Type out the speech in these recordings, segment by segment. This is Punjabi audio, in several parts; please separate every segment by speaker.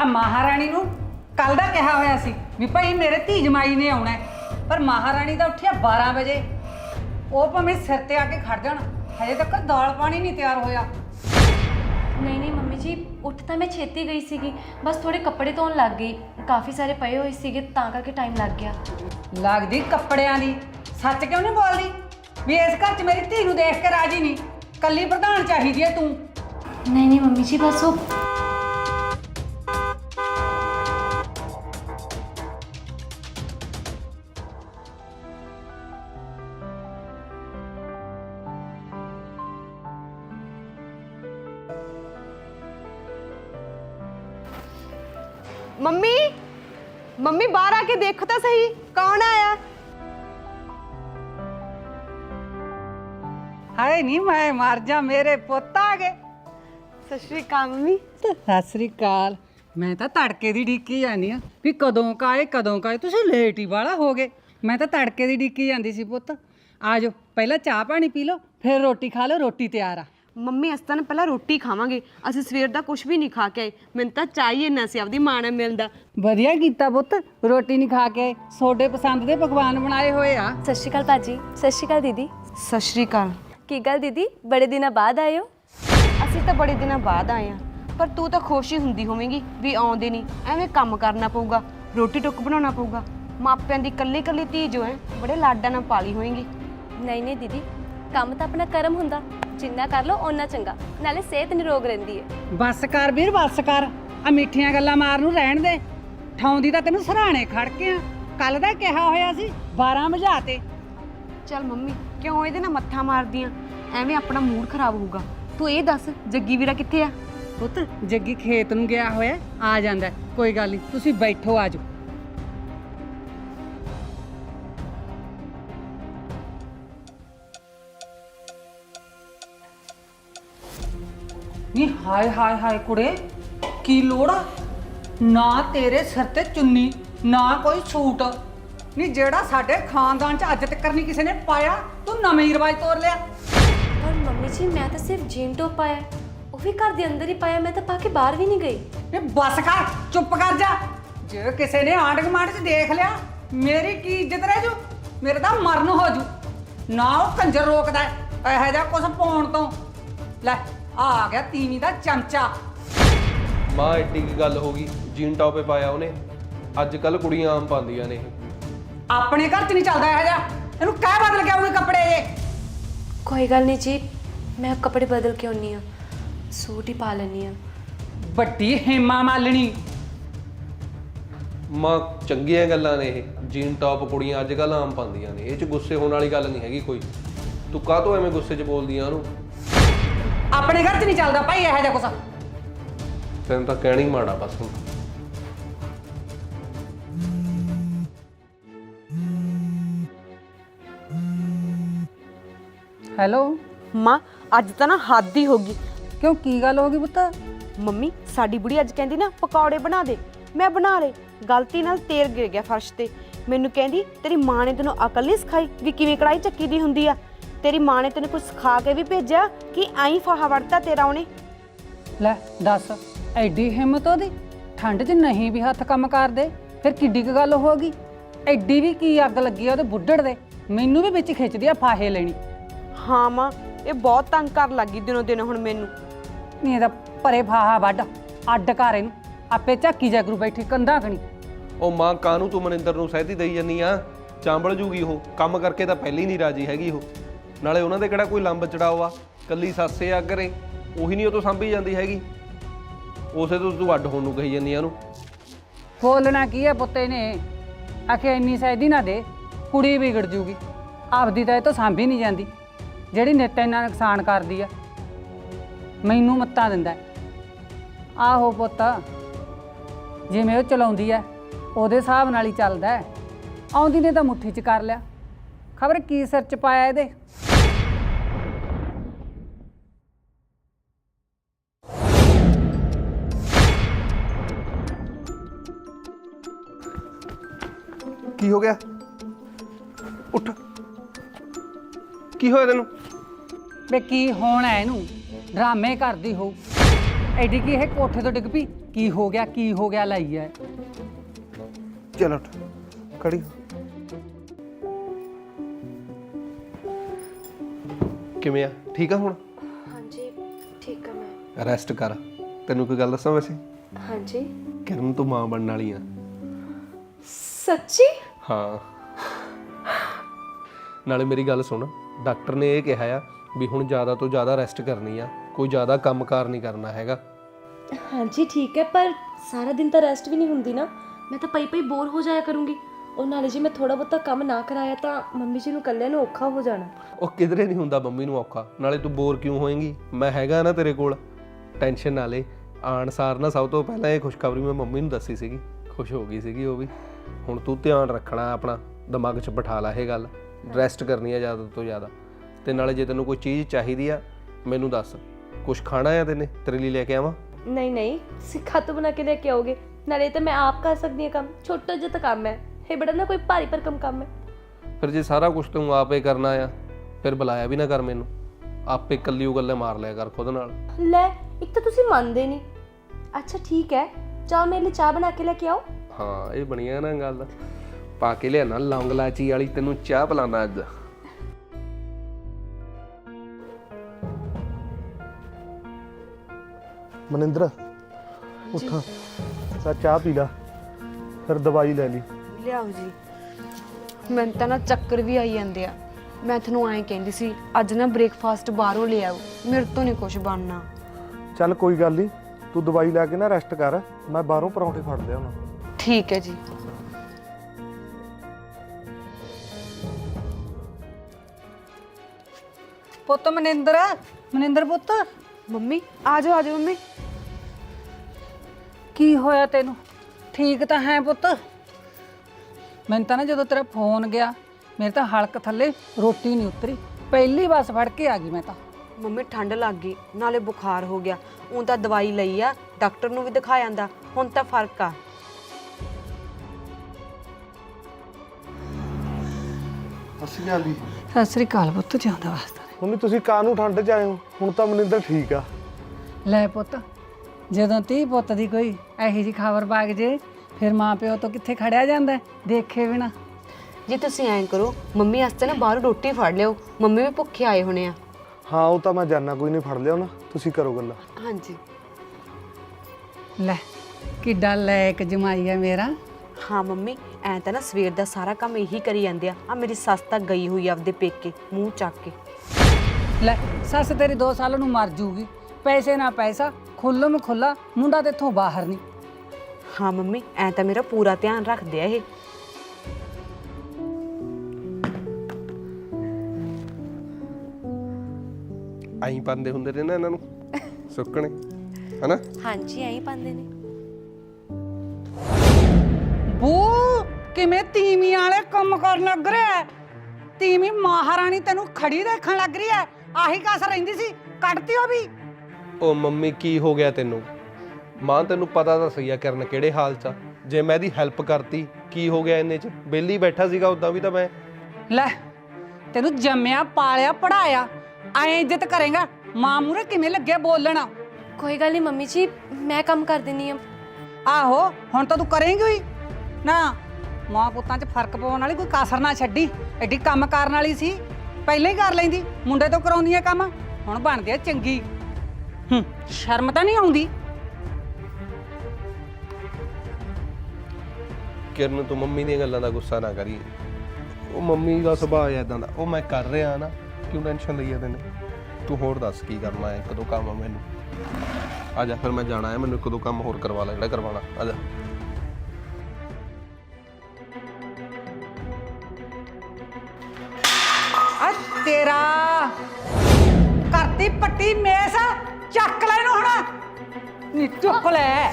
Speaker 1: ਆ ਮਹਾਰਾਣੀ ਨੂੰ ਕੱਲ ਦਾ ਕਿਹਾ ਹੋਇਆ ਸੀ ਵੀ ਭਾਈ ਮੇਰੇ ਧੀ ਜਮਾਈ ਨੇ ਆਉਣਾ ਹੈ। ਪਰ ਮਹਾਰਾਣੀ ਦਾ ਉੱਠਿਆ 12 ਵਜੇ। ਉਹ ਭਾਵੇਂ ਸਿਰ ਤੇ ਆ ਕੇ ਖੜ ਜਾਣ ਹਜੇ ਤੱਕ ਦਾਲ ਪਾਣੀ ਨਹੀਂ ਤਿਆਰ ਹੋਇਆ।
Speaker 2: ਨਹੀਂ ਨਹੀਂ ਮੰਮੀ ਜੀ ਉੱਠ ਤਾਂ ਮੈਂ ਛੇਤੀ ਗਈ ਸੀਗੀ। ਬਸ ਥੋੜੇ ਕੱਪੜੇ ਧੋਣ ਲੱਗ ਗਈ। ਕਾਫੀ ਸਾਰੇ ਪਏ ਹੋਏ ਸੀਗੇ ਤਾਂ ਕਰਕੇ ਟਾਈਮ ਲੱਗ ਗਿਆ।
Speaker 1: ਲੱਗਦੀ ਕੱਪੜਿਆਂ ਦੀ। ਸੱਚ ਕਿਉਂ ਨਹੀਂ ਬੋਲਦੀ? ਵੀ ਇਸ ਘਰ 'ਚ ਮੇਰੀ ਧੀ ਨੂੰ ਦੇਖ ਕੇ ਰਾਜੀ ਨਹੀਂ। ਕੱਲੀ ਪ੍ਰਧਾਨ ਚਾਹੀਦੀ ਹੈ ਤੂੰ।
Speaker 2: ਨਹੀਂ ਨਹੀਂ ਮੰਮੀ ਜੀ ਬਸ ਉਹ
Speaker 3: ਦੇਖੋ ਤਾਂ ਸਹੀ ਕੌਣ ਆਇਆ?
Speaker 1: ਹਾਏ ਨਹੀਂ ਮੈਂ ਮਰ ਜਾ ਮੇਰੇ ਪੁੱਤ ਆ ਗਏ।
Speaker 3: ਸਤਿ ਸ਼੍ਰੀ ਅਕਾਲ ਮੰਮੀ।
Speaker 1: ਸਤਿ ਸ੍ਰੀ ਅਕਾਲ। ਮੈਂ ਤਾਂ ਤੜਕੇ ਦੀ ਡੀਕੀ ਜਾਂਦੀ ਆ ਵੀ ਕਦੋਂ ਕਾਏ ਕਦੋਂ ਕਾਏ ਤੁਸੀਂ ਲੇਟ ਹੀ ਵਾਲਾ ਹੋ ਗਏ। ਮੈਂ ਤਾਂ ਤੜਕੇ ਦੀ ਡੀਕੀ ਜਾਂਦੀ ਸੀ ਪੁੱਤ। ਆ ਜਾਓ ਪਹਿਲਾਂ ਚਾਹ ਪਾਣੀ ਪੀ ਲਓ ਫਿਰ ਰੋਟੀ ਖਾ ਲਓ ਰੋਟੀ ਤਿਆਰ ਆ।
Speaker 3: ਮੰਮੀ ਅਸੀਂ ਤਾਂ ਨਾ ਪਹਿਲਾਂ ਰੋਟੀ ਖਾਵਾਂਗੇ। ਅਸੀਂ ਸਵੇਰ ਦਾ ਕੁਝ ਵੀ ਨਹੀਂ ਖਾ ਕੇ ਆਏ। ਮੈਨੂੰ ਤਾਂ ਚਾਹੀਏ ਨਾ ਸੀ ਆਪਦੀ ਮਾਂ ਨਾਲ ਮਿਲਦਾ
Speaker 1: ਵਧੀਆ ਕੀਤਾ ਪੁੱਤ ਰੋਟੀ ਨਹੀਂ ਖਾ ਕੇ ਸੋਡੇ ਪਸੰਦ ਦੇ ਪਕਵਾਨ ਬਣਾਏ ਹੋਏ ਆ।
Speaker 2: ਸਤਿ ਸ਼੍ਰੀ ਅਕਾਲ ਭਾਜੀ ਸਤਿ ਸ਼੍ਰੀ ਅਕਾਲ ਦੀਦੀ।
Speaker 3: ਸਤਿ ਸ਼੍ਰੀ ਅਕਾਲ।
Speaker 2: ਕੀ ਗੱਲ ਦੀਦੀ ਬੜੇ ਦਿਨਾਂ ਬਾਅਦ ਆਏ ਹੋ?
Speaker 3: ਅਸੀਂ ਤਾਂ ਬੜੇ ਦਿਨਾਂ ਬਾਅਦ ਆਏ ਆ ਪਰ ਤੂੰ ਤਾਂ ਖੁਸ਼ ਹੀ ਹੁੰਦੀ ਹੋਵੇਂਗੀ ਵੀ ਆਉਂਦੇ ਨਹੀਂ। ਐਵੇਂ ਕੰਮ ਕਰਨਾ ਪਊਗਾ ਰੋਟੀ ਟੁੱਕ ਬਣਾਉਣਾ ਪਊਗਾ। ਮਾਪਿਆਂ ਦੀ ਇਕੱਲੀ ਇਕੱਲੀ ਧੀ ਜੋ ਹੈ ਬੜੇ ਲਾਡਾਂ ਨਾਲ ਪਾਲੀ ਹੋਏਗੀ।
Speaker 2: ਨਹੀਂ ਨਹੀਂ ਦੀਦੀ ਕੰਮ ਤਾਂ ਆਪਣਾ ਕਰਮ ਹੁੰਦਾ। ਜਿੰਨਾ ਕਰ ਲਓ ਓਨਾ ਚੰਗਾ। ਨਾਲੇ ਸਿਹਤ ਨਿਰੋਗ ਰਹਿੰਦੀ ਹੈ
Speaker 1: ਬੱਸ ਕਰ ਵੀਰ ਬੱਸ ਕਰ। ਆ ਮਿੱਠੀਆਂ ਗੱਲਾਂ ਮਾਰ ਨੂੰ ਰਹਿਣ ਦੇ। ਠਾਉਂਦੀ ਤਾਂ ਤੈਨੂੰ ਸਰਾਣੇ ਖੜ ਕੇ ਆ। ਕੱਲ ਦਾ ਕਿਹਾ ਹੋਇਆ ਸੀ 12 ਵਜਾ ਤੇ।
Speaker 3: ਚੱਲ ਮੰਮੀ ਕਿਉਂ ਇਹਦੇ ਨਾਲ ਮੱਥਾ ਮਾਰਦੀਆਂ ਐਵੇਂ ਆਪਣਾ ਮੂਡ ਖਰਾਬ ਹੋਊਗਾ। ਤੂੰ ਇਹ ਦੱਸ ਜੱਗੀ ਵੀਰਾ ਕਿੱਥੇ ਆ?
Speaker 1: ਪੁੱਤ ਜੱਗੀ ਖੇਤ ਨੂੰ ਗਿਆ ਹੋਇਆ। ਆ ਜਾਂਦਾ। ਹੈ। ਕੋਈ ਗੱਲ ਨਹੀਂ ਤੁਸੀਂ ਬੈਠੋ ਆਜੋ ਨੀ ਹਾਏ ਹਾਏ ਹਾਏ ਕੁੜੇ ਕੀ ਲੋੜ ਆ? ਨਾ ਤੇਰੇ ਸਿਰ ਤੇ ਚੁੰਨੀ ਨਾ ਕੋਈ ਛੂਟ ਨੀ ਜਿਹੜਾ ਸਾਡੇ ਖਾਨਦਾਨ ਚ ਅੱਜ ਤੱਕ ਨਹੀਂ ਕਿਸੇ ਨੇ ਪਾਇਆ ਤੂੰ ਨਵੇਂ ਹੀ ਰਿਵਾਜ ਤੋਰ ਲਿਆ।
Speaker 2: ਪਰ ਮੰਮੀ ਜੀ ਮੈਂ ਤਾਂ ਸਿਰਫ ਜੀਨ ਟੋਪ ਪਾਇਆ। ਹੈ। ਉਹ ਵੀ ਘਰ ਦੇ ਅੰਦਰ ਹੀ ਪਾਇਆ ਮੈਂ ਤਾਂ ਪਾ ਕੇ ਬਾਹਰ ਵੀ ਨਹੀਂ ਗਈ।
Speaker 1: ਨੀ ਬਸ ਕਰ ਚੁੱਪ ਕਰ ਜਾ। ਜੇ ਕਿਸੇ ਨੇ ਆਂਢ ਗੁਆਂਢ ਚ ਦੇਖ ਲਿਆ ਮੇਰੀ ਕੀ ਇੱਜ਼ਤ ਰਹਿ ਜੂ? ਮੇਰੇ ਤਾਂ ਮਰਨ ਹੋ ਜੂ। ਨਾ ਉਹ ਕੰਜਰ ਰੋਕਦਾ ਹੈ, ਇਹੋ ਜਿਹਾ ਕੁਝ ਪਾਉਣ ਤੋਂ। ਲੈ ਆ ਆ ਗਿਆ ਤੀਵੀਂ ਦਾ ਚਮਚਾ।
Speaker 4: ਮਾਂ ਐਡੀ ਕੀ ਗੱਲ ਹੋ ਗਈ? ਜੀਨ ਟੌਪੇ ਪਾਇਆ ਉਹਨੇ। ਅੱਜ ਕੱਲ ਕੁੜੀਆਂ ਆਮ ਪਾਉਂਦੀਆਂ ਨੇ। ਇਹ
Speaker 1: ਆਪਣੇ ਘਰ ਚ ਨਹੀਂ ਚੱਲਦਾ ਇਹੋ ਜਿਹਾ। ਇਹਨੂੰ ਕਹਿ ਬਦਲ ਕੇ ਆਉਂਗੇ ਕੱਪੜੇ ਇਹ
Speaker 2: ਕੋਈ ਗੱਲ ਨਹੀਂ ਜੀ ਮੈਂ ਕੱਪੜੇ ਬਦਲ ਕੇ ਆਉਣੀ ਆ ਸੂਟ ਹੀ ਪਾ ਲੈਣੀ ਆ
Speaker 1: ਵੱਡੀ ਹੇਮਾ ਮਾਲਣੀ।
Speaker 4: ਮਾਂ ਚੰਗੀਆਂ ਗੱਲਾਂ ਨੇ ਇਹ। ਜੀਨ ਟੌਪ ਕੁੜੀਆਂ ਅੱਜ ਕੱਲ ਆਮ ਪਾਉਂਦੀਆਂ ਨੇ। ਇਹ ਚ ਗੁੱਸੇ ਹੋਣ ਵਾਲੀ ਗੱਲ ਨਹੀਂ ਹੈਗੀ ਕੋਈ। ਤੂੰ ਕਾਹਤੋਂ ਐਵੇਂ ਗੁੱਸੇ 'ਚ ਬੋਲਦੀਆਂ ਉਹਨੂੰ?
Speaker 1: ਆਪਣੇ ਘਰ ਚ ਨਹੀਂ ਚੱਲਦਾ ਭਾਈ ਇਹੋ ਜਿਹਾ ਕੁਝ
Speaker 4: ਤੈਨੂੰ ਤਾਂ ਕਹਿਣਾ ਹੀ ਮਾੜਾ ਬਸ ਹੁਣ।
Speaker 1: ਹੈਲੋ?
Speaker 3: ਮਾਂ ਅੱਜ ਤਾਂ ਨਾ ਹੱਦ ਹੀ ਹੋ ਗਈ।
Speaker 1: ਕਿਉਂ ਕੀ ਗੱਲ ਹੋ ਗਈ ਪੁੱਤ?
Speaker 3: ਮੰਮੀ ਸਾਡੀ ਬੁੜੀ ਅੱਜ ਕਹਿੰਦੀ ਨਾ ਪਕੌੜੇ ਬਣਾ ਦੇ ਮੈਂ ਬਣਾ ਲਏ। ਗਲਤੀ ਨਾਲ ਤੇਲ ਗਿਰ ਗਿਆ ਫਰਸ਼ ਤੇ। ਮੈਨੂੰ ਕਹਿੰਦੀ ਤੇਰੀ ਮਾਂ ਨੇ ਤੈਨੂੰ ਅਕਲ ਨਹੀਂ ਸਿਖਾਈ ਵੀ ਕਿਵੇਂ ਕੜਾਈ ਚੱਕੀ ਦੀ ਹੁੰਦੀ ਆ। ਤੇਰੀ ਮਾਂ ਨੇ ਤੈਨੂੰ ਕੁਝ ਸਿਖਾ ਕੇ ਵੀ ਭੇਜਿਆ ਕਿ ਆਈ ਫਾਹਾ ਵੜਤਾ ਤੇਰਾ ਉਹਨੇ?
Speaker 1: ਲੈ ਦੱਸ ਐਡੀ ਹਿੰਮਤ ਉਹਦੀ? ਠੰਡ 'ਚ ਨਹੀਂ ਵੀ ਹੱਥ ਕੰਮ ਕਰਦੇ ਫਿਰ ਕਿੱਡੀ ਕੁ ਗੱਲ ਹੋ ਗਈ? ਐਡੀ ਵੀ ਕੀ ਅੱਗ ਲੱਗੀ ਆ ਉਹਦੇ ਬੁੱਢੜ ਦੇ? ਮੈਨੂੰ ਵੀ ਵਿੱਚ ਖਿੱਚਦੀ ਆ ਫਾਹੇ ਲੈਣੀ।
Speaker 3: ਹਾਂ ਮਾਂ ਇਹ ਬਹੁਤ ਤੰਗ ਕਰ ਲੱਗੀ ਦਿਨੋਂ ਦਿਨ ਹੁਣ ਮੈਨੂੰ।
Speaker 1: ਨਹੀਂ ਇਹਦਾ ਪਰੇ ਫਾਹਾ ਵੱਢ ਅੱਡ ਘਰ ਇਹਨੂੰ। ਆਪੇ ਝਾਕੀ ਜਾ ਕਰੂ ਬੈਠੀ ਕੰਧਾਂ ਕਣੀ
Speaker 4: ਉਹ ਮਾਂ ਕਾਹਨੂੰ ਤੂੰ ਮਨਿੰਦਰ ਨੂੰ ਸਹਿਤੀ ਦੇਈ ਜੰਨੀ ਆ? ਚਾਂਬਲ ਜੂਗੀ ਉਹ ਕੰਮ ਕਰਕੇ ਤਾਂ ਪਹਿਲੀ ਨਹੀਂ ਰਾਜੀ ਹੈਗੀ ਉਹ। ਨਾਲੇ ਉਹਨਾਂ ਦੇ ਕਿਹੜਾ ਕੋਈ ਲੰਬ ਚੜਾਓ ਆ? ਕੱਲੀ ਸੱਸੇ ਆ ਘਰੇ, ਉਹੀ ਨਹੀਂ ਉਹ ਤੋਂ ਸੰਭੀ ਜਾਂਦੀ ਹੈਗੀ। ਉਸੇ ਤੋਂ ਤੂੰ ਅੱਡ ਹੋਣ ਨੂੰ ਕਹੀ ਜੰਨੀ ਆ ਉਹਨੂੰ।
Speaker 1: ਬੋਲਣਾ ਕੀ ਆ ਪੁੱਤੇ ਨੇ? ਆਖੇ ਇੰਨੀ ਸੈਦੀ ਨਾ ਦੇ, ਕੁੜੀ ਵਿਗੜ ਜੂਗੀ। ਆਪਦੀ ਤਾਂ ਇਹ ਤੋਂ ਸਾਂਭੀ ਨਹੀਂ ਜਾਂਦੀ, ਜਿਹੜੀ ਨਿੱਤ ਇੰਨਾ ਨੁਕਸਾਨ ਕਰਦੀ ਆ। ਮੈਨੂੰ ਮੱਤਾਂ ਦਿੰਦਾ ਹੈ। ਆਹੋ ਪੁੱਤ, ਜਿਵੇਂ ਉਹ ਚਲਾਉਂਦੀ ਐ ਉਹਦੇ ਹਿਸਾਬ ਨਾਲ ਹੀ ਚੱਲਦਾ ਹੈ। ਆਉਂਦੀ ਨੇ ਤਾਂ ਮੁੱਠੀ 'ਚ ਕਰ ਲਿਆ। ਖਬਰ ਕੀ ਸਿਰ 'ਚ ਪਾਇਆ ਇਹਦੇ?
Speaker 4: ਕੀ ਹੋ ਗਿਆ? ਉੱਠ। ਕੀ ਹੋਇਆ ਤੈਨੂੰ?
Speaker 1: ਵੇ ਕੀ ਹੋਣਾ ਇਹਨੂੰ? ਡਰਾਮੇ ਕਰਦੀ ਹੋਊ ਐਡੀ ਕੀ ਇਹ ਕੋਠੇ ਤੋਂ ਡਿੱਗ ਪਈ? ਕੀ ਹੋ ਗਿਆ ਕੀ ਹੋ ਗਿਆ ਲਈ ਐ।
Speaker 4: ਚਲ ਉੱਠ। ਖੜੀ ਕਿਵੇਂ ਆ? ਠੀਕ ਆ ਹੁਣ?
Speaker 2: ਹਾਂਜੀ ਠੀਕ ਆ ਮੈਂ।
Speaker 4: ਰੈਸਟ ਕਰ। ਤੈਨੂੰ ਕੋਈ ਗੱਲ ਦੱਸਾਂ ਵੈਸੇ?
Speaker 2: ਹਾਂਜੀ।
Speaker 4: ਕਿਰਨ ਤੂੰ ਮਾਂ ਬਣਨ ਵਾਲੀ ਆ।
Speaker 2: ਸੱਚੀ?
Speaker 4: ਹਾਂ। ਨਾਲੇ ਮੇਰੀ ਗੱਲ ਸੁਣ ਡਾਕਟਰ ਨੇ ਇਹ ਕਿਹਾ ਆ ਵੀ ਹੁਣ ਜ਼ਿਆਦਾ ਤੋਂ ਜ਼ਿਆਦਾ ਰੈਸਟ ਕਰਨੀ ਆ ਕੋਈ ਜ਼ਿਆਦਾ ਕੰਮਕਾਰ ਨਹੀਂ ਕਰਨਾ ਹੈਗਾ।
Speaker 2: ਹਾਂਜੀ ਠੀਕ ਹੈ ਪਰ ਸਾਰਾ ਦਿਨ ਤਾਂ ਰੈਸਟ ਵੀ ਨਹੀਂ ਹੁੰਦੀ ਨਾ। ਮੈਂ ਤਾਂ ਪਈ ਪਈ ਬੋਰ ਹੋ ਜਾਇਆ ਕਰੂੰਗੀ। ਉਹ ਨਾਲੇ ਜੇ ਮੈਂ ਥੋੜਾ ਬਹੁਤਾ ਕੰਮ ਨਾ ਕਰਾਇਆ ਤਾਂ ਮੰਮੀ ਜੀ ਨੂੰ ਇਕੱਲਿਆਂ ਨੂੰ ਔਖਾ ਹੋ ਜਾਣਾ।
Speaker 4: ਉਹ ਕਿਧਰੇ ਨਹੀਂ ਹੁੰਦਾ ਮੰਮੀ ਨੂੰ ਔਖਾ? ਨਾਲੇ ਤੂੰ ਬੋਰ ਕਿਉਂ ਹੋਏਂਗੀ? ਮੈਂ ਹੈਗਾ ਨਾ ਤੇਰੇ ਕੋਲ। ਟੈਨਸ਼ਨ ਨਾ ਲੈ। ਆਉਣ ਸਾਰ ਨਾ ਸਭ ਤੋਂ ਪਹਿਲਾਂ ਇਹ ਖੁਸ਼ਖਬਰੀ ਮੈਂ ਮੰਮੀ ਨੂੰ ਦੱਸੀ ਸੀਗੀ। ਖੁਸ਼ ਹੋ ਗਈ ਸੀਗੀ ਉਹ ਵੀ। ਹੁਣ ਤੂੰ ਧਿਆਨ ਰੱਖਣਾ ਆਪਣਾ ਦਿਮਾਗ 'ਚ ਬਿਠਾ ਲੈ ਇਹ ਗੱਲ ਰੈਸਟ ਕਰਨੀ ਆ ਜ਼ਿਆਦਾ ਤੋਂ ਜ਼ਿਆਦਾ। ਤੇ ਨਾਲੇ ਜੇ ਤੈਨੂੰ ਕੋਈ ਚੀਜ਼ ਚਾਹੀਦੀ ਆ ਮੈਨੂੰ ਦੱਸ ਕੁਝ ਖਾਣਾ ਆ ਤੈਨੇ ਤੇਰੇ ਲਈ ਲੈ ਕੇ ਆਵਾਂ?
Speaker 2: ਨਹੀਂ ਨਹੀਂ ਸਿੱਖਾ ਤੋਂ ਬਣਾ ਕੇ ਲੈ ਕੇ ਆਓਗੇ? ਨਾਲੇ ਤਾਂ ਮੈਂ ਆਪ ਕਰ ਸਕਦੀ ਹਾਂ ਕੰਮ ਛੋਟਾ ਜਿਹਾ ਤਾਂ ਕੰਮ ਹੈ। ਇਹ ਬੜਾ ਨਾ ਕੋਈ ਭਾਰੀ ਭਰਕਮ ਕੰਮ ਹੈ।
Speaker 4: ਫਿਰ ਜੇ ਸਾਰਾ ਕੁਝ ਤੂੰ ਆਪੇ ਕਰਨਾ ਆ ਫਿਰ ਬੁਲਾਇਆ ਵੀ ਨਾ ਕਰ ਮੈਨੂੰ। ਆਪੇ ਇਕੱਲੀ ਉਹ ਗੱਲੇ ਮਾਰ ਲਿਆ ਕਰ ਖੁਦ ਨਾਲ।
Speaker 2: ਲੈ ਇੱਕ ਤਾਂ ਤੁਸੀਂ ਮੰਨਦੇ ਨਹੀਂ। ਅੱਛਾ ਠੀਕ ਹੈ। ਚਾਹ ਮੇਰੇ ਲਈ ਚਾਹ ਬਣਾ ਕੇ ਲੈ ਕੇ ਆਓ।
Speaker 4: ਹਾਂ ਇਹ ਬਣੀਆ ਨਾ ਗੱਲ। ਪਾ ਕੇ ਲਿਆਣਾ ਲੌਂਗ ਲਾਚੀ ਵਾਲੀ ਤੈਨੂੰ ਚਾਹ ਪਿਲਾਣਾ ਅੱਜ।
Speaker 5: ਮਨਿੰਦਰ ਉੱਠ। ਸਾ ਚਾਹ ਪੀ ਲਾ ਫਿਰ ਦਵਾਈ ਲੈ ਲਈ।
Speaker 3: ਲਿਆਓ ਜੀ। ਮੈਨੂੰ ਤਾਂ ਨਾ ਚੱਕਰ ਵੀ ਆਈ ਜਾਂਦੇ ਆ। ਮੈਂ ਤੁਹਾਨੂੰ ਐਂ ਕਹਿੰਦੀ ਸੀ ਅੱਜ ਨਾ ਬ੍ਰੇਕਫਾਸਟ ਬਾਹਰੋਂ ਲੈ ਆਓ ਮੇਰੇ ਤੋਂ ਨਹੀਂ ਕੁਝ ਬਣਨਾ।
Speaker 5: ਚੱਲ ਕੋਈ ਗੱਲ ਨਹੀਂ ਤੂੰ ਦਵਾਈ ਲੈ ਕੇ ਨਾ ਰੈਸਟ ਕਰ ਮੈਂ ਬਾਹਰੋਂ ਪਰੌਂਠੇ ਫੜ ਲਿਆ ਹੁਣ
Speaker 3: ਠੀਕ ਹੈ ਜੀ।
Speaker 1: ਪੁੱਤ ਮਨਿੰਦਰ ਮਨਿੰਦਰ ਪੁੱਤ।
Speaker 3: ਮੰਮੀ, ਆ ਜਾਓ ਆ ਜਾਓ ਮੰਮੀ।
Speaker 1: ਕੀ ਹੋਇਆ ਤੈਨੂੰ? ਠੀਕ ਤਾਂ ਹੈ ਪੁੱਤ। ਮੈਨੂੰ ਤਾਂ ਨਾ ਜਦੋਂ ਤੇਰਾ ਫੋਨ ਗਿਆ, ਮੇਰੇ ਤਾਂ ਹਲਕ ਥੱਲੇ ਰੋਟੀ ਨਹੀਂ ਉਤਰੀ। ਪਹਿਲੀ ਬੱਸ ਫੜ ਕੇ ਆ ਗਈ ਮੈਂ ਤਾਂ।
Speaker 3: ਮੰਮੀ, ਠੰਡ ਲੱਗ ਗਈ, ਨਾਲੇ ਬੁਖਾਰ ਹੋ ਗਿਆ। ਉਹ ਤਾਂ ਦਵਾਈ ਲਈ ਆ, ਡਾਕਟਰ ਨੂੰ ਵੀ ਦਿਖਾਇਆ ਜਾਂਦਾ ਹੁਣ ਤਾਂ ਫ਼ਰਕ ਆ।
Speaker 5: ਅਸੀਂ ਗੱਲ
Speaker 1: ਸਤਿ ਸ੍ਰੀ ਅਕਾਲ ਪੁੱਤ ਜਿਉਂਦਾ ਵਾਸਤਾ।
Speaker 5: ਮੰਮੀ ਤੁਸੀਂ ਕਾਹਨੂੰ ਠੰਡ ਚ ਆਏ ਹੋ? ਹੁਣ ਤਾਂ ਮਨਿੰਦਰ ਠੀਕ ਆ।
Speaker 1: ਲੈ ਪੁੱਤ ਜਦੋਂ ਤੀ ਪੁੱਤ ਦੀ ਕੋਈ ਇਹੋ ਜੀ ਖਬਰ ਬਾਗ ਜੇ ਫਿਰ ਮਾਂ ਪਿਓ ਤੋਂ ਕਿੱਥੇ ਖੜਿਆ ਜਾਂਦਾ ਹੈ? ਦੇਖੇ ਬਿਨਾ।
Speaker 3: ਜੀ ਤੁਸੀਂ ਐਂ ਕਰੋ ਮੰਮੀ ਵਾਸਤੇ ਨਾ ਬਾਹਰੋਂ ਰੋਟੀ ਫੜ ਲਿਓ। ਮੰਮੀ ਵੀ ਭੁੱਖੇ ਆਏ ਹੋਣੇ ਆ।
Speaker 5: ਹਾਂ ਉਹ ਤਾਂ ਮੈਂ ਜਾਣਾ ਕੋਈ ਨਹੀਂ ਫੜ ਲਿਆ ਨਾ ਤੁਸੀਂ ਕਰੋ ਗੱਲਾਂ।
Speaker 3: ਹਾਂਜੀ।
Speaker 1: ਲੈ ਕਿੱਡਾ ਲੈਕ ਜਮਾਈ ਹੈ ਮੇਰਾ।
Speaker 3: ਹਾਂ ਮੰਮੀ। ਐ ਤਾਂ ਨਾ ਸਵੇਰ ਦਾ ਸਾਰਾ ਕੰਮ ਇਹੀ ਕਰੀ ਜਾਂਦੇ ਆ। ਆ ਮੇਰੀ ਸੱਸ ਤਾਂ ਗਈ ਹੋਈ ਆ ਆਪਦੇ ਪੇਕੇ ਮੂੰਹ ਚੱਕ ਕੇ।
Speaker 1: ਲੈ ਸੱਸ ਤੇਰੀ 2 ਸਾਲ ਨੂੰ ਮਰ ਜੂਗੀ। ਪੈਸੇ ਨਾ ਪੈਸਾ ਖੁੱਲਮ ਖੁੱਲਾ ਮੁੰਡਾ ਤੇ ਇੱਥੋਂ ਬਾਹਰ ਨਹੀਂ।
Speaker 3: ਹਾਂ ਮੰਮੀ ਐ ਤਾਂ ਮੇਰਾ ਪੂਰਾ ਧਿਆਨ ਰੱਖਦੇ ਆ ਇਹ।
Speaker 4: ਆਈ ਪਾਉਂਦੇ ਹੁੰਦੇ ਨੇ ਨਾ ਇਹਨਾਂ ਨੂੰ? ਸੁੱਕਣੇ ਹਨਾ?
Speaker 2: ਹਾਂਜੀ ਐਂ ਪਾਉਂਦੇ ਨੇ।
Speaker 1: ਕਿਵੇਂ ਤੀਵੀਂ ਵਾਲੇ ਕੰਮ ਕਰਨ ਲੱਗ ਰਿਹਾ ਹੈ? ਤੀਵੀਂ ਮਹਾਰਾਣੀ ਤੈਨੂੰ ਖੜੀ ਦੇਖਣ ਲੱਗ ਰਹੀ ਹੈ। ਆਹੀ ਕਸ ਰਹਿੰਦੀ ਸੀ ਕੱਢਤੀ ਉਹ ਵੀ।
Speaker 4: ਉਹ ਮੰਮੀ ਕੀ ਹੋ ਗਿਆ ਤੈਨੂੰ? ਮਾਂ ਤੈਨੂੰ ਪਤਾ ਤਾਂ ਸਹੀ ਆ ਕਰਨ ਕਿਹੜੇ ਹਾਲ 'ਚ ਆ। ਜੇ ਮੈਂ ਇਹਦੀ ਹੈਲਪ ਕਰਤੀ ਕੀ ਹੋ ਗਿਆ ਇੰਨੇ 'ਚ? ਬੇਲੀ ਬੈਠਾ ਸੀਗਾ ਉਦਾਂ ਵੀ ਤਾਂ ਮੈਂ।
Speaker 1: ਲੈ ਤੈਨੂੰ ਜੰਮਿਆ ਪਾਲਿਆ ਪੜਾਇਆ ਐ ਇੱਜ਼ਤ ਕਰੇਗਾ। ਮਾਂ ਮੂਰੇ ਕਿਵੇਂ ਲੱਗਿਆ ਬੋਲਣਾ?
Speaker 2: ਕੋਈ ਗੱਲ ਨਹੀਂ ਮੰਮੀ ਜੀ ਮੈਂ ਕੰਮ ਕਰ ਦਿੰਨੀ ਆ।
Speaker 1: ਆਹੋ ਹੁਣ ਤਾਂ ਤੂੰ ਕਰੇਂਗੀ ਹੀ। ਨਾ ਮਾਂ ਪੁੱਤਾਂ 'ਚ ਫ਼ਰਕ ਪਾਉਣ ਵਾਲੀ ਕੋਈ ਕਾਸਰ ਨਾ ਛੱਡੀ। ਐਡੀ ਕੰਮ ਕਰਨ ਵਾਲੀ ਸੀ। ਪਹਿਲਾਂ ਹੀ ਕਰ ਲੈਂਦੀ। ਮੁੰਡੇ ਤੋਂ ਕਰਾਉਂਦੀ ਆ ਕੰਮ। ਹੁਣ ਬਣਦੀ ਆ ਚੰਗੀ। ਹੂੰ, ਸ਼ਰਮ ਤਾਂ ਨਹੀਂ ਆਉਂਦੀ?
Speaker 4: ਕਿਰਨ, ਤੂੰ ਮੰਮੀ ਦੀਆਂ ਗੱਲਾਂ ਦਾ ਗੁੱਸਾ ਨਾ ਕਰੀ। ਉਹ ਮੰਮੀ ਦਾ ਸੁਭਾਅ ਹੈ ਇਦਾਂ ਦਾ। ਉਹ ਮੈਂ ਕਰ ਰਿਹਾ ਨਾ, ਕਿਉਂ ਟੈਨਸ਼ਨ ਲਈ ਆ ਤੈਨੂੰ? ਤੂੰ ਹੋਰ ਦੱਸ ਕੀ ਕਰਨਾ ਹੈ? ਕਦੋਂ ਕੰਮ ਆ ਮੈਨੂੰ। ਆ ਜਾ, ਫਿਰ ਮੈਂ ਜਾਣਾ ਹੈ। ਮੈਨੂੰ ਕਦੋਂ ਕੰਮ ਹੋਰ ਕਰਵਾ ਲੈ, ਜਿਹੜਾ ਕਰਵਾਉਣਾ। ਆ ਜਾ।
Speaker 1: ਕਰਤੀ ਪੱਟੀ ਮੇਸ ਚੱਕ ਲੈ ਇਹਨੂੰ ਹੁਣ। ਨੀ ਚੁੱਕ ਲੈ।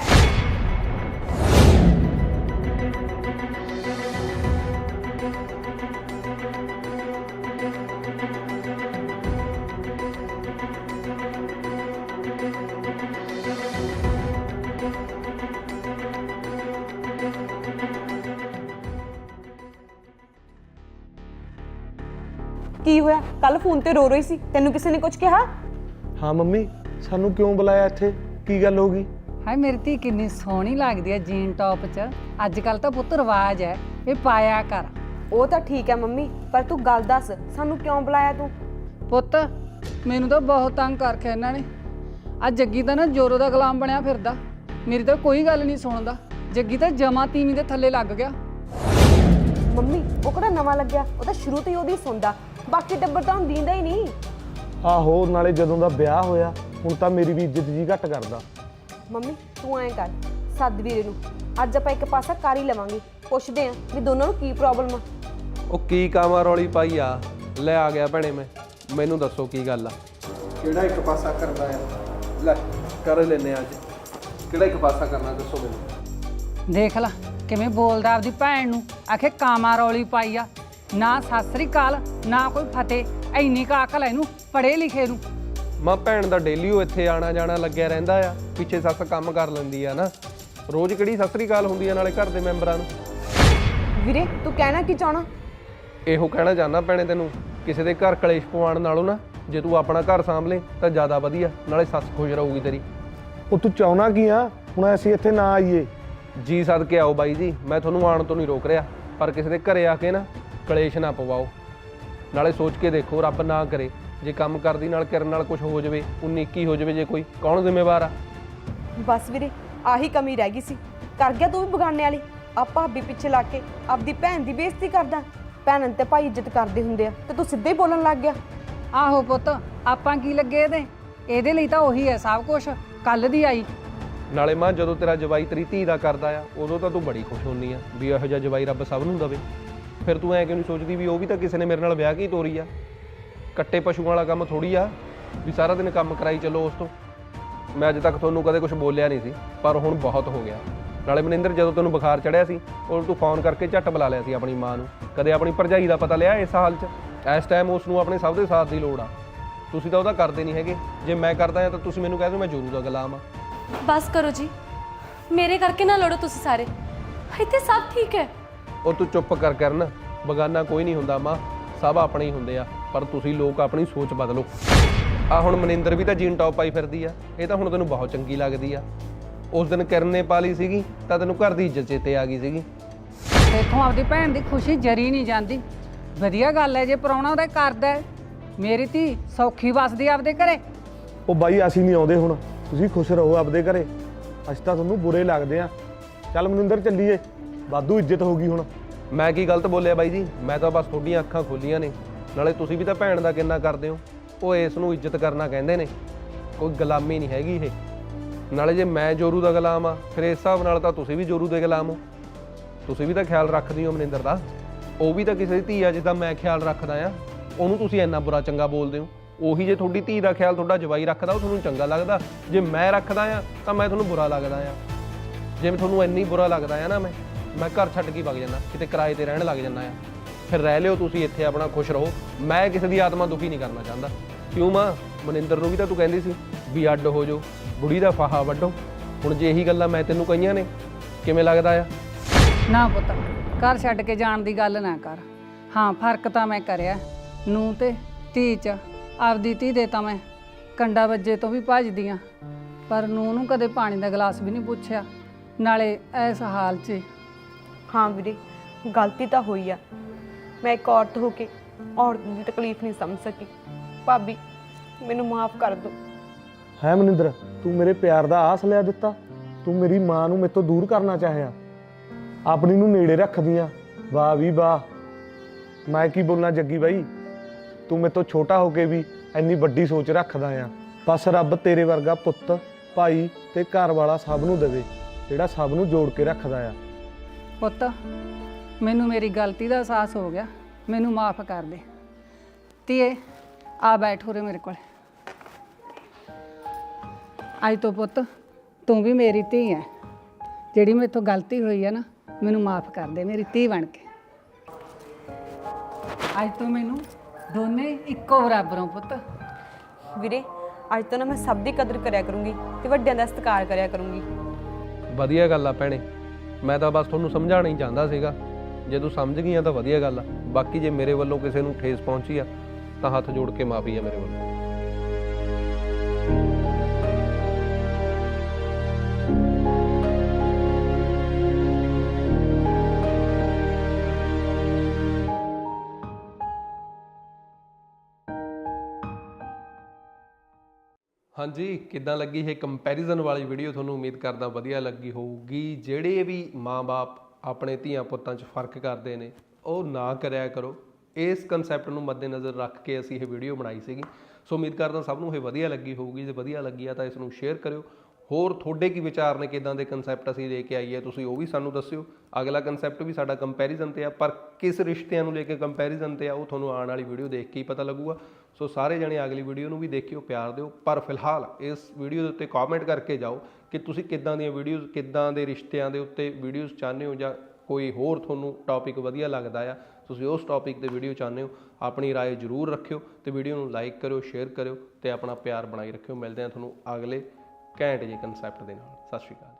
Speaker 3: ਕੀ ਹੋਇਆ? ਕੱਲ ਫੋਨ ਤੇ ਰੋ ਰਹੀ ਸੀ ਤੈਨੂੰ ਕਿਸੇ ਨੇ ਕੁਝ ਕਿਹਾ?
Speaker 5: ਹਾਂ ਮੰਮੀ ਸਾਨੂੰ ਕਿਉਂ ਬੁਲਾਇਆ ਇੱਥੇ? ਕੀ ਗੱਲ ਹੋ ਗਈ?
Speaker 1: ਹਾਏ ਮੇਰੀ ਧੀ ਕਿੰਨੀ ਸੋਹਣੀ ਲੱਗਦੀ ਹੈ ਜੀਨ ਟੌਪ 'ਚ। ਅੱਜ ਕੱਲ ਤਾਂ ਪੁੱਤ ਰਿਵਾਜ ਹੈ ਇਹ ਪਾਇਆ ਕਰ।
Speaker 3: ਉਹ ਤਾਂ ਠੀਕ ਹੈ ਮੰਮੀ ਪਰ ਤੂੰ ਗੱਲ ਦੱਸ ਸਾਨੂੰ ਕਿਉਂ ਬੁਲਾਇਆ ਤੂੰ?
Speaker 1: ਪੁੱਤ ਮੈਨੂੰ ਤਾਂ ਬਹੁਤ ਤੰਗ ਕਰਕੇ ਇਹਨਾਂ ਨੇ। ਅੱਜ ਜੱਗੀ ਤਾਂ ਨਾ ਜੋਰੋ ਦਾ ਗੁਲਾਮ ਬਣਿਆ ਫਿਰਦਾ। ਮੇਰੀ ਤਾਂ ਕੋਈ ਗੱਲ ਨਹੀਂ ਸੁਣਦਾ। ਜੱਗੀ ਤਾਂ ਜਮਾ ਤੀਵੀਂ ਦੇ ਥੱਲੇ ਲੱਗ ਗਿਆ।
Speaker 3: ਮੰਮੀ ਉਹ ਕਿਹੜਾ ਨਵਾਂ ਲੱਗਿਆ? ਉਹ ਤਾਂ ਸ਼ੁਰੂ ਤੋਂ ਹੀ ਉਹਦੀ ਸੁਣਦਾ। ਬਾਕੀ ਟੱਬਰ ਤਾਂ ਹੁਣ ਦੀਂਦਾ ਹੀ ਨਹੀਂ।
Speaker 5: ਆਹੋ ਨਾਲੇ ਜਦੋਂ ਦਾ ਵਿਆਹ ਹੋਇਆ ਹੁਣ ਤਾਂ ਮੇਰੀ ਵੀ ਇੱਜ਼ਤ ਜੀ ਘੱਟ ਕਰਦਾ।
Speaker 3: ਮੰਮੀ ਤੂੰ ਐਂ ਕਰ ਸੱਦ ਵੀਰੇ ਨੂੰ। ਅੱਜ ਆਪਾਂ ਇੱਕ ਪਾਸਾ ਕਰ ਹੀ ਲਵਾਂਗੇ। ਪੁੱਛਦੇ ਆਂ ਵੀ ਦੋਨਾਂ ਨੂੰ ਕੀ ਪ੍ਰੋਬਲਮ ਆ।
Speaker 4: ਉਹ ਕੀ ਕਾਮਾ ਰੌਲੀ ਪਾਈ ਆ? ਲੈ ਆ ਗਿਆ ਭੈਣੇ ਮੈਂ। ਮੈਨੂੰ ਦੱਸੋ ਕੀ ਗੱਲ ਆ। ਕਿਹੜਾ ਇੱਕ ਪਾਸਾ ਕਰਨਾ ਆ? ਲੈ ਕਰ ਲੈਨੇ ਅੱਜ। ਕਿਹੜਾ ਇੱਕ ਪਾਸਾ ਕਰਨਾ ਦੱਸੋ ਮੈਨੂੰ।
Speaker 1: ਦੇਖ ਲੈ ਕਿਵੇਂ ਬੋਲਦਾ ਆਪਦੀ ਭੈਣ ਨੂੰ। ਆਖੇ ਕਾਮਾ ਰੌਲੀ ਪਾਈ ਆ। ਨਾ ਸਾਸਰੀ ਕਾਲ ਨਾ ਕੋਈ ਫਤਿਹ। ਐਨੀ ਕਾ ਅਕਲ ਇਹਨੂੰ ਪੜੇ ਲਿਖੇ ਨੂੰ।
Speaker 4: ਮਾਂ ਭੈਣ ਦਾ ਡੇਲੀ ਉਹ ਇੱਥੇ ਆਣਾ ਜਾਣਾ ਲੱਗਿਆ ਰਹਿੰਦਾ ਆ ਪਿੱਛੇ ਸੱਸ ਕੰਮ ਕਰ ਲੈਂਦੀ ਆ ਨਾ। ਰੋਜ਼ ਕਿਹੜੀ ਸਤਿ ਸ੍ਰੀ ਅਕਾਲ ਹੁੰਦੀ ਆ ਨਾਲੇ ਘਰ ਦੇ ਮੈਂਬਰਾਂ ਨੂੰ?
Speaker 3: ਵੀਰੇ ਤੂੰ ਕਹਿਣਾ ਕੀ ਚਾਹਣਾ
Speaker 4: ਇਹੋ ਕਹਿਣਾ ਚਾਹੁੰਦਾ ਭੈਣੇ ਤੈਨੂੰ ਕਿਸੇ ਦੇ ਘਰ ਕਲੇਸ਼ ਪਵਾਉਣ ਨਾਲੋਂ ਨਾ ਜੇ ਤੂੰ ਆਪਣਾ ਘਰ ਸਾਂਭ ਲੇ ਤਾਂ ਜ਼ਿਆਦਾ ਵਧੀਆ ਨਾਲੇ ਸੱਸ ਖੁਸ਼ ਰਹੂਗੀ ਤੇਰੀ।
Speaker 5: ਉਹ ਤੂੰ ਚਾਹਣਾ ਕੀ ਆ? ਹੁਣ ਅਸੀਂ ਇੱਥੇ ਨਾ ਆਈਏ।
Speaker 4: ਜੀ ਸਦਕੇ ਆਓ ਬਾਈ ਜੀ ਮੈਂ ਤੁਹਾਨੂੰ ਆਉਣ ਤੋਂ ਨਹੀਂ ਰੋਕ ਰਿਹਾ ਪਰ ਕਿਸੇ ਦੇ ਘਰੇ ਆ ਕੇ ਨਾ ਕਲੇਸ਼ ਨਾ ਪਵਾਓ। ਨਾਲੇ ਸੋਚ ਕੇ ਦੇਖੋ ਰੱਬ ਨਾ ਕਰੇ ਜੇ ਕੰਮ ਕਰਦੀ ਨਾਲ ਕਰਨ ਨਾਲ ਕੁਝ ਹੋ ਜਾਵੇ 19 21 ਹੋ ਜਾਵੇ ਜੇ ਕੋਈ। ਕੌਣ ਜ਼ਿੰਮੇਵਾਰ ਆ?
Speaker 3: ਬਸ ਵੀਰੇ ਆਹੀ ਕਮੀ ਰਹਿ ਗਈ ਸੀ। ਕਰ ਗਿਆ ਤੂੰ ਵੀ ਬਗਾਨੇ ਵਾਲੀ। ਆ ਭਾਬੀ ਪਿੱਛੇ ਲੱਗ ਕੇ ਆਪਦੀ ਭੈਣ ਦੀ ਬੇਇੱਜ਼ਤੀ ਕਰਦਾ। ਭੈਣਨ ਤੇ ਭਾਈ ਇੱਜ਼ਤ ਕਰਦੇ ਹੁੰਦੇ ਆ ਤੇ ਤੂੰ ਸਿੱਧੇ ਹੀ ਬੋਲਣ ਲੱਗ ਗਿਆ।
Speaker 1: ਆਹੋ ਪੁੱਤ ਆਪਾਂ ਕੀ ਲੱਗੇ ਇਹਦੇ? ਇਹਦੇ ਲਈ ਤਾਂ ਉਹੀ ਹੈ ਸਭ ਕੁਝ ਕੱਲ ਦੀ ਆਈ।
Speaker 4: ਨਾਲੇ ਮਾਂ ਜਦੋਂ ਤੇਰਾ ਜਵਾਈ ਤੇਰੀ ਧੀ ਦਾ ਕਰਦਾ ਆ ਉਦੋਂ ਤਾਂ ਤੂੰ ਬੜੀ ਖੁਸ਼ ਹੁੰਨੀ ਆ ਵੀ ਇਹੋ ਜਿਹਾ ਜਵਾਈ ਰੱਬ ਸਭ ਨੂੰ ਦਵੇ। ਫਿਰ ਤੂੰ ਐ ਕਿਉਂ ਨਹੀਂ ਸੋਚਦੀ ਵੀ ਉਹ ਵੀ ਤਾਂ ਕਿਸੇ ਨੇ ਮੇਰੇ ਨਾਲ ਵਿਆਹ ਕੀ ਤੋਰੀ ਆ? ਕੱਟੇ ਪਸ਼ੂਆਂ ਵਾਲਾ ਕੰਮ ਥੋੜੀ ਆ, ਵੀ ਸਾਰਾ ਦਿਨ ਕੰਮ ਕਰਾਈ ਚੱਲੋ ਉਸ ਤੋਂ। ਮੈਂ ਅੱਜ ਤੱਕ ਤੁਹਾਨੂੰ ਕਦੇ ਕੁਝ ਬੋਲਿਆ ਨਹੀਂ ਸੀ, ਪਰ ਹੁਣ ਬਹੁਤ ਹੋ ਗਿਆ। ਨਾਲੇ ਮਨਿੰਦਰ, ਜਦੋਂ ਤੈਨੂੰ ਬੁਖਾਰ ਚੜਿਆ ਸੀ, ਉਦੋਂ ਤੂੰ ਫੋਨ ਕਰਕੇ ਝੱਟ ਬੁਲਾ ਲਿਆ ਸੀ ਆਪਣੀ ਮਾਂ ਨੂੰ। ਕਦੇ ਆਪਣੀ ਭਰਜਾਈ ਦਾ ਪਤਾ ਲਿਆ ਇਸ ਹਾਲ 'ਚ? ਇਸ ਟਾਈਮ ਉਸ ਨੂੰ ਆਪਣੇ ਸਭ ਦੇ ਸਾਥ ਦੀ ਲੋੜ ਆ। ਤੁਸੀਂ ਤਾਂ ਉਹਦਾ ਕਰਦੇ ਨਹੀਂ ਹੈਗੇ। ਜੇ ਮੈਂ ਕਰਦਾ ਹਾਂ ਤਾਂ ਤੁਸੀਂ ਮੈਨੂੰ ਕਹਿ ਦਿਓ ਮੈਂ ਜੋਰੂ ਦਾ ਗੁਲਾਮ ਆ।
Speaker 2: ਬਸ ਕਰੋ ਜੀ। ਮੇਰੇ ਕਰਕੇ ਨਾ ਲੜੋ ਤੁਸੀਂ ਸਾਰੇ। ਇੱਥੇ ਸਭ ਠੀਕ ਹੈ।
Speaker 4: ਉਹ ਤੂੰ ਚੁੱਪ ਕਰ ਕਰਨ। ਬਗਾਨਾ ਕੋਈ ਨਹੀਂ ਹੁੰਦਾ ਮਾਂ ਸਭ ਆਪਣੇ ਹੀ ਹੁੰਦੇ ਆ ਪਰ ਤੁਸੀਂ ਲੋਕ ਆਪਣੀ ਸੋਚ ਬਦਲੋ। ਆ ਹੁਣ ਮਨਿੰਦਰ ਵੀ ਤਾਂ ਜੀਨ ਟੌਪ ਪਾਈ ਫਿਰਦੀ ਆ ਇਹ ਤਾਂ ਹੁਣ ਤੈਨੂੰ ਬਹੁਤ ਚੰਗੀ ਲੱਗਦੀ ਆ। ਉਸ ਦਿਨ ਕਿਰਨ ਨੇ ਪਾ ਲਈ ਸੀਗੀ ਤਾਂ ਤੈਨੂੰ ਘਰ ਦੀ ਇੱਜ਼ਤ ਚੇਤੇ ਆ ਗਈ ਸੀਗੀ।
Speaker 1: ਇੱਥੋਂ ਆਪਦੀ ਭੈਣ ਦੀ ਖੁਸ਼ੀ ਜਰੀ ਨਹੀਂ ਜਾਂਦੀ। ਵਧੀਆ ਗੱਲ ਹੈ ਜੇ ਪ੍ਰਾਹੁਣਾ ਉਹਦਾ ਕਰਦਾ ਹੈ। ਮੇਰੀ ਧੀ ਸੌਖੀ ਵਸਦੀ ਆਪਦੇ ਘਰੇ।
Speaker 5: ਉਹ ਬਾਈ ਅਸੀਂ ਨਹੀਂ ਆਉਂਦੇ ਹੁਣ। ਤੁਸੀਂ ਖੁਸ਼ ਰਹੋ ਆਪਦੇ ਘਰੇ। ਅਸੀਂ ਤਾਂ ਤੁਹਾਨੂੰ ਬੁਰੇ ਲੱਗਦੇ ਆ। ਚੱਲ ਮਨਿੰਦਰ ਚੱਲੀਏ। ਵਾਧੂ ਇੱਜ਼ਤ ਹੋ ਗਈ ਹੁਣ।
Speaker 4: ਮੈਂ ਕੀ ਗਲਤ ਬੋਲਿਆ ਬਾਈ ਜੀ? ਮੈਂ ਤਾਂ ਬਸ ਤੁਹਾਡੀਆਂ ਅੱਖਾਂ ਖੋਲੀਆਂ ਨੇ। ਨਾਲੇ ਤੁਸੀਂ ਵੀ ਤਾਂ ਭੈਣ ਦਾ ਕਿੰਨਾ ਕਰਦੇ ਹੋ। ਉਹ ਇਸ ਨੂੰ ਇੱਜ਼ਤ ਕਰਨਾ ਕਹਿੰਦੇ ਨੇ। ਕੋਈ ਗੁਲਾਮੀ ਨਹੀਂ ਹੈਗੀ ਇਹ। ਨਾਲੇ ਜੇ ਮੈਂ ਜੋਰੂ ਦਾ ਗੁਲਾਮ ਆ, ਫਿਰ ਇਸ ਹਿਸਾਬ ਨਾਲ ਤਾਂ ਤੁਸੀਂ ਵੀ ਜੋਰੂ ਦੇ ਗੁਲਾਮ ਹੋ। ਤੁਸੀਂ ਵੀ ਤਾਂ ਖਿਆਲ ਰੱਖਦੇ ਹੋ ਮਨਿੰਦਰ ਦਾ। ਉਹ ਵੀ ਤਾਂ ਕਿਸੇ ਦੀ ਧੀ ਆ, ਜਿੱਦਾਂ ਮੈਂ ਖਿਆਲ ਰੱਖਦਾ ਆ। ਉਹਨੂੰ ਤੁਸੀਂ ਇੰਨਾ ਬੁਰਾ ਚੰਗਾ ਬੋਲਦੇ ਹੋ। ਉਹੀ ਜੇ ਤੁਹਾਡੀ ਧੀ ਦਾ ਖਿਆਲ ਤੁਹਾਡਾ ਜਵਾਈ ਰੱਖਦਾ, ਉਹ ਤੁਹਾਨੂੰ ਚੰਗਾ ਲੱਗਦਾ। ਜੇ ਮੈਂ ਰੱਖਦਾ ਆ, ਤਾਂ ਮੈਂ ਤੁਹਾਨੂੰ ਬੁਰਾ ਲੱਗਦਾ ਆ। ਜੇ ਮੈਂ ਤੁਹਾਨੂੰ ਇੰਨੀ ਬੁਰਾ ਲੱਗਦਾ ਆ ਨਾ ਮੈਂ। ਮੈਂ ਘਰ ਛੱਡ ਕੇ ਵਗ ਜਾਂਦਾ, ਕਿਤੇ ਕਿਰਾਏ ਤੇ ਰਹਿਣ ਲੱਗ ਜਾਂਦਾ ਆ। ਫਿਰ ਰਹਿ ਲਿਓ ਤੁਸੀਂ ਇੱਥੇ, ਆਪਣਾ ਖੁਸ਼ ਰਹੋ। ਮੈਂ ਕਿਸੇ ਦੀ ਆਤਮਾ ਦੁਖੀ ਨਹੀਂ ਕਰਨਾ ਚਾਹੁੰਦਾ। ਕਿਉਂ ਮਾਂ? ਮਨਿੰਦਰ ਨੂੰ ਵੀ ਤਾਂ ਤੂੰ ਕਹਿੰਦੀ ਸੀ ਵੀ ਅੱਡ ਹੋ ਜਾਓ, ਬੁੜੀ ਦਾ ਫਾਹਾ ਵੱਢੋ। ਹੁਣ ਜੇ ਇਹੀ ਗੱਲਾਂ ਮੈਂ ਤੈਨੂੰ ਕਹੀਆਂ ਨੇ, ਕਿਵੇਂ ਲੱਗਦਾ ਆ?
Speaker 1: ਨਾ ਪੁੱਤ, ਘਰ ਛੱਡ ਕੇ ਜਾਣ ਦੀ ਗੱਲ ਨਾ ਕਰ। ਹਾਂ, ਫ਼ਰਕ ਤਾਂ ਮੈਂ ਕਰਿਆ। ਨੂੰ ਤੇ ਧੀ ਚ, ਆਪਦੀ ਧੀ ਦੇ ਤਾਂ ਮੈਂ ਕੰਡਾ ਵੱਜੇ ਤੋਂ ਵੀ ਭੱਜਦੀ ਆ। ਪਰ ਨੂੰ ਨੂੰ ਕਦੇ ਪਾਣੀ ਦਾ ਗਲਾਸ ਵੀ ਨਹੀਂ ਪੁੱਛਿਆ। ਨਾਲੇ ਇਸ ਹਾਲ 'ਚ
Speaker 3: ਹਾਂ ਵੀਰੇ, ਗਲਤੀ ਤਾਂ ਹੋਈ ਆ। ਮੈਂ ਇੱਕ ਔਰਤ ਹੋ ਕੇ ਔਰਤ ਦੀ ਤਕਲੀਫ ਨਹੀਂ ਸਮਝ ਸਕੀ। ਭਾਬੀ, ਮੈਨੂੰ ਮਾਫ ਕਰ ਦਿਓ।
Speaker 5: ਹੈ ਮਨਿੰਦਰ, ਤੂੰ ਮੇਰੇ ਪਿਆਰ ਦਾ ਆਸ ਲਿਆ ਦਿੱਤਾ। ਤੂੰ ਮੇਰੀ ਮਾਂ ਨੂੰ ਮੇਰੇ ਦੂਰ ਕਰਨਾ ਚਾਹਿਆ। ਆਪਣੀ ਨੂੰ ਨੇੜੇ ਰੱਖਦੀ ਵਾਹ ਵੀ ਵਾਹ। ਮੈਂ ਕੀ ਬੋਲਾਂ ਜੱਗੀ ਬਾਈ? ਤੂੰ ਮੇਰੇ ਤੋਂ ਛੋਟਾ ਹੋ ਕੇ ਵੀ ਇੰਨੀ ਵੱਡੀ ਸੋਚ ਰੱਖਦਾ ਆ। ਬਸ ਰੱਬ ਤੇਰੇ ਵਰਗਾ ਪੁੱਤ, ਭਾਈ ਤੇ ਘਰ ਵਾਲਾ ਸਭ ਨੂੰ ਦੇਵੇ, ਜਿਹੜਾ ਸਭ ਨੂੰ ਜੋੜ ਕੇ ਰੱਖਦਾ ਆ।
Speaker 1: ਪੁੱਤ ਮੈਨੂੰ ਮੇਰੀ ਗਲਤੀ ਦਾ ਅਹਿਸਾਸ ਹੋ ਗਿਆ। ਮੈਨੂੰ ਮਾਫ ਕਰ ਦੇ। ਧੀਏ ਆ ਬੈਠ ਉਰੇ ਮੇਰੇ ਕੋਲ। ਅੱਜ ਤੋਂ ਪੁੱਤ ਤੂੰ ਵੀ ਮੇਰੀ ਧੀ ਹੈ ਜਿਹੜੀ ਮੇਰੇ ਤੋਂ ਗਲਤੀ ਹੋਈ ਹੈ ਨਾ ਮੈਨੂੰ ਮਾਫ ਕਰ ਦੇ ਮੇਰੀ ਧੀ ਬਣ ਕੇ। ਅੱਜ ਤੋਂ ਮੈਨੂੰ ਦੋਨੇ ਇੱਕੋ ਬਰਾਬਰੋਂ ਪੁੱਤ।
Speaker 3: ਵੀਰੇ ਅੱਜ ਤੋਂ ਨਾ ਮੈਂ ਸਭ ਦੀ ਕਦਰ ਕਰਿਆ ਕਰੂੰਗੀ ਤੇ ਵੱਡਿਆਂ ਦਾ ਸਤਿਕਾਰ ਕਰਿਆ ਕਰੂੰਗੀ।
Speaker 4: ਵਧੀਆ ਗੱਲ ਆ ਭੈਣੇ। ਮੈਂ ਤਾਂ ਬਸ ਤੁਹਾਨੂੰ ਸਮਝਾਉਣਾ ਹੀ ਚਾਹੁੰਦਾ ਸੀਗਾ। ਜੇ ਤੂੰ ਸਮਝ ਗਈਆਂ ਤਾਂ ਵਧੀਆ ਗੱਲ ਆ। ਬਾਕੀ ਜੇ ਮੇਰੇ ਵੱਲੋਂ ਕਿਸੇ ਨੂੰ ਠੇਸ ਪਹੁੰਚੀ ਆ, ਤਾਂ ਹੱਥ ਜੋੜ ਕੇ ਮਾਫੀ ਆ ਮੇਰੇ ਵੱਲੋਂ। ਹਾਂਜੀ, ਕਿੱਦਾਂ ਲੱਗੀ ਇਹ ਕੰਪੈਰੀਜ਼ਨ ਵਾਲੀ ਵੀਡੀਓ ਤੁਹਾਨੂੰ ਉਮੀਦ ਕਰਦਾ ਵਧੀਆ ਲੱਗੀ ਹੋਊਗੀ। ਜਿਹੜੇ ਵੀ ਮਾਪੇ ਆਪਣੇ ਧੀਆਂ ਪੁੱਤਾਂ 'ਚ ਫ਼ਰਕ ਕਰਦੇ ਨੇ, ਉਹ ਨਾ ਕਰਿਆ ਕਰੋ। ਇਸ ਕਨਸੈਪਟ ਨੂੰ ਮੱਦੇਨਜ਼ਰ ਰੱਖ ਕੇ ਅਸੀਂ ਇਹ ਵੀਡੀਓ ਬਣਾਈ ਸੀਗੀ। ਸੋ ਉਮੀਦ ਕਰਦਾ ਸਭ ਨੂੰ ਇਹ ਵਧੀਆ ਲੱਗੀ ਹੋਊਗੀ। ਜੇ ਵਧੀਆ ਲੱਗੀ ਆ ਤਾਂ ਇਸ ਨੂੰ ਸ਼ੇਅਰ ਕਰਿਓ। ਹੋਰ ਤੁਹਾਡੇ ਕੀ ਵਿਚਾਰ ਨੇ, ਕਿਦਾਂ ਦੇ ਕਨਸੈਪਟ ਅਸੀਂ ਲੈ ਕੇ ਆਈਏ ਤੁਸੀਂ ਉਹ ਵੀ ਸਾਨੂੰ ਦੱਸਿਓ। ਅਗਲਾ ਕਨਸੈਪਟ ਵੀ ਸਾਡਾ ਕੰਪੈਰੀਜ਼ਨ ਤੇ ਆ, ਪਰ ਕਿਸ ਰਿਸ਼ਤਿਆਂ ਨੂੰ ਲੈ ਕੇ ਕੰਪੈਰੀਜ਼ਨ ਤੇ ਆ, ਉਹ ਤੁਹਾਨੂੰ ਆਉਣ ਵਾਲੀ ਵੀਡੀਓ ਦੇਖ ਕੇ ਹੀ ਪਤਾ ਲੱਗੂਗਾ। ਸੋ ਸਾਰੇ ਜਣੇ ਅਗਲੀ ਵੀਡੀਓ ਨੂੰ ਵੀ ਦੇਖਿਓ ਪਿਆਰ ਦਿਓ ਪਰ ਫਿਲਹਾਲ ਇਸ ਵੀਡੀਓ ਦੇ ਉੱਤੇ ਕਮੈਂਟ ਕਰਕੇ ਜਾਓ ਕਿ ਤੁਸੀਂ ਕਿੱਦਾਂ ਦੀਆਂ ਵੀਡੀਓਜ਼ ਕਿੱਦਾਂ ਦੇ ਰਿਸ਼ਤਿਆਂ ਦੇ ਉੱਤੇ ਵੀਡੀਓਜ਼ ਚਾਹੁੰਦੇ ਹੋ ਜਾਂ ਕੋਈ ਹੋਰ ਤੁਹਾਨੂੰ ਟੌਪਿਕ ਵਧੀਆ ਲੱਗਦਾ ਆ ਤੁਸੀਂ ਉਸ ਟੌਪਿਕ ਤੇ ਵੀਡੀਓ ਚਾਹੁੰਦੇ ਹੋ ਆਪਣੀ رائے ਜ਼ਰੂਰ ਰੱਖਿਓ ਤੇ ਵੀਡੀਓ ਨੂੰ ਲਾਈਕ ਕਰਿਓ ਸ਼ੇਅਰ ਕਰਿਓ ਤੇ ਆਪਣਾ ਪਿਆਰ ਬਣਾਈ ਰੱਖਿਓ ਮਿਲਦੇ ਹਾਂ ਤੁਹਾਨੂੰ ਅਗਲੇ ਘੈਂਟ ਜਿਹੇ ਕਨਸੈਪਟ ਦੇ ਨਾਲ ਸਤਿ ਸ਼੍ਰੀ ਅਕਾਲ